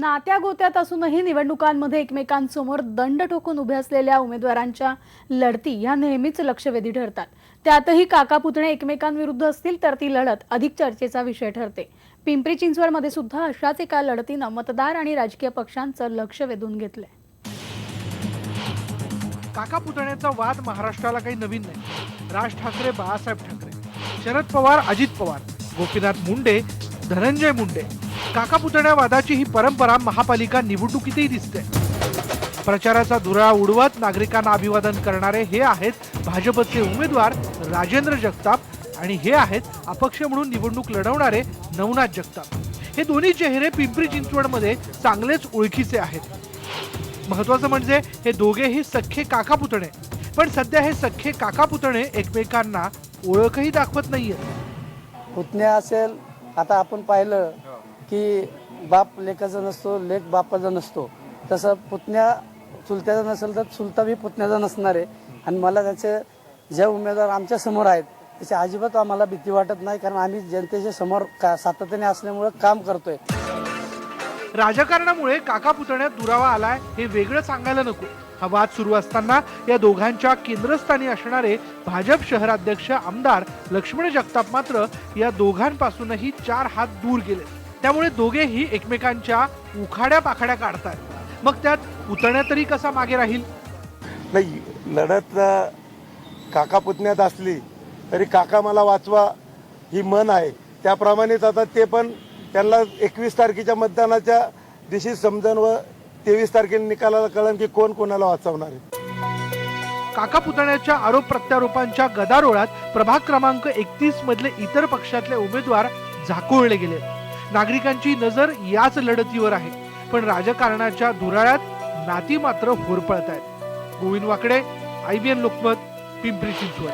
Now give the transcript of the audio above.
नात्या गोत्यात असूनही निवडणुकांमध्ये एकमेकांसमोर दंड ठोकून उभे असलेल्या उमेदवारांच्या लढती ह्या नेहमीच लक्षवेधी ठरतात. त्यातही काका पुतणे एकमेकांविरुद्ध असतील तर ती लढत अधिक चर्चेचा विषय ठरते. पिंपरी चिंचवडमध्ये सुद्धा अशाच एका लढतीनं मतदार आणि राजकीय पक्षांचं लक्ष वेधून घेतलंय. काका पुतण्याचा वाद महाराष्ट्राला काही नवीन नाही. राज ठाकरे बाळासाहेब ठाकरे. शरद पवार अजित पवार. गोपीनाथ मुंडे धनंजय मुंडे. काका पुतण्या वादाची ही परंपरा महापालिका निवडणुकीतही दिसते. प्रचाराचा धुरा उडवत नागरिकांना अभिवादन करणारे हे आहेत भाजपचे उमेदवार राजेंद्र जगताप आणि हे आहेत अपक्ष म्हणून निवडणूक लढवणारे नवनाथ जगताप. हे दोन्ही चेहरे पिंपरी चिंचवडमध्ये चांगलेच ओळखीचे आहेत. महत्वाचं म्हणजे हे दोघेही सख्खे काका पुतणे पण सध्या हे सख्खे काका पुतणे एकमेकांना ओळखही दाखवत नाहीये पुतण्या असेल आता आपण पाहिलं की बाप लेखाचा नसतो लेख बापाचा नसतो. तसं पुतण्या चुलत्याचा नसेल तर चुलता बी पुतण्याचा नसणार आहे. आणि मला त्याचे जे उमेदवार आमच्यासमोर आहेत त्याची अजिबात आम्हाला भीती वाटत नाही कारण आम्ही जनतेच्या समोर का सातत्याने असल्यामुळं काम करतोय. राजकारणामुळे काका पुतण्यात दुरावा आलाय हे वेगळं सांगायला नको. हा वाद सुरू असताना या दोघांच्या केंद्रस्थानी असणारे भाजप शहराध्यक्ष आमदार लक्ष्मण जगताप मात्र या दोघांपासूनही चार हात दूर गेले. त्यामुळे दोघेही एकमेकांच्या उखाड्या पाखाड्या काढतात. मग त्यात पुतण्या तरी कसा मागे राहील? नाही लढत काका पुतण्यात असली तरी काका मला वाचवा ही मन आहे. त्याप्रमाणेच आता ते पण त्यांना एकवीस तारखेच्या मतदानाच्या दिवशी समजन व तेवीस तारखेला निकालाला कळन की कोण कोणाला वाचवणार आहे. काका पुतण्याच्या आरोप प्रत्यारोपांच्या गदारोळात प्रभाग क्रमांक एकतीस मधले इतर पक्षातले उमेदवार झाकोळले गेले. नागरिकांची नजर याच लढतीवर आहे. पण राजकारणाच्या धुराळ्यात नाती मात्र होरपळत आहेत. गोविंद वाकडे आयबीएन लोकमत पिंपरी चिंचवड.